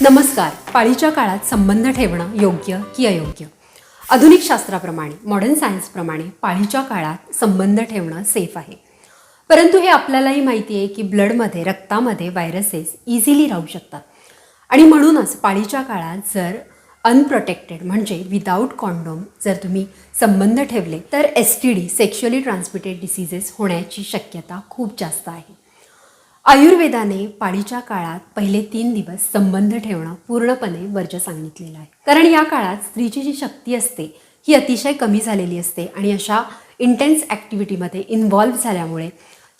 नमस्कार. पाळीच्या काळात संबंध ठेवणं योग्य की अयोग्य? आधुनिक शास्त्राप्रमाणे मॉडर्न सायन्सप्रमाणे पाळीच्या काळात संबंध ठेवणं सेफ आहे. परंतु हे आपल्यालाही माहिती आहे की ब्लडमध्ये रक्तामध्ये व्हायरसेस इझिली राहू शकतात. आणि म्हणूनच पाळीच्या काळात जर अनप्रोटेक्टेड म्हणजे विदाऊट कॉन्डोम जर तुम्ही संबंध ठेवले तर S T D sexually transmitted diseases होण्याची शक्यता खूप जास्त आहे. आयुर्वेदाने पाळीच्या काळात पहिले तीन दिवस संबंध ठेवणं पूर्णपणे वर्ज सांगितलेलं आहे. कारण या काळात स्त्रीची जी शक्ती असते ही अतिशय कमी झालेली असते आणि अशा इंटेन्स ॲक्टिव्हिटीमध्ये इन्व्हॉल्व्ह झाल्यामुळे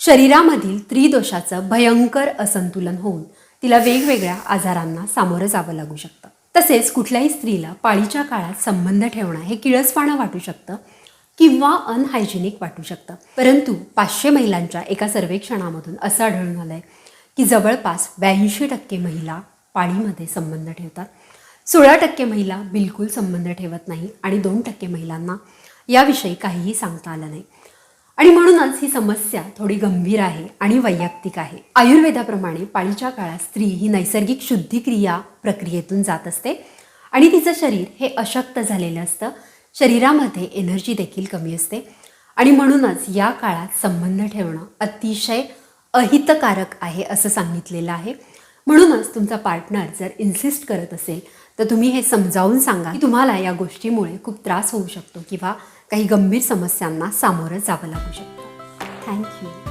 शरीरामधील त्रिदोषाचं भयंकर असंतुलन होऊन तिला वेगवेगळ्या आजारांना सामोरं जावं लागू शकतं. तसेच कुठल्याही स्त्रीला पाळीच्या काळात संबंध ठेवणं हे किळसपाणं वाटू शकतं किंवा अनहायजेनिक वाटू शकतं. परंतु पाचशे महिलांच्या एका सर्वेक्षणामधून असं आढळून आलं आहे की जवळपास ब्याऐंशी टक्के महिला पाळीमध्ये संबंध ठेवतात. सोळा टक्के महिला बिलकुल संबंध ठेवत नाही आणि दोन टक्के महिलांना याविषयी काहीही सांगता आलं नाही. आणि म्हणूनच ही समस्या थोडी गंभीर आहे आणि वैयक्तिक आहे. आयुर्वेदाप्रमाणे पाळीच्या काळात स्त्री ही नैसर्गिक शुद्धिक्रिया प्रक्रियेतून जात असते आणि तिचं शरीर हे अशक्त झालेलं असतं. शरीरामध्ये एनर्जी देखील कमी असते. आणि म्हणूनच या काळात संबंध ठेवणं अतिशय अहितकारक आहे असं सांगितलेलं आहे. म्हणूनच तुमचा पार्टनर जर इन्सिस्ट करत असेल तर तुम्ही हे समजावून सांगा की तुम्हाला या गोष्टीमुळे खूप त्रास होऊ शकतो किंवा काही गंभीर समस्यांना सामोरं जावं लागू शकतं. थँक्यू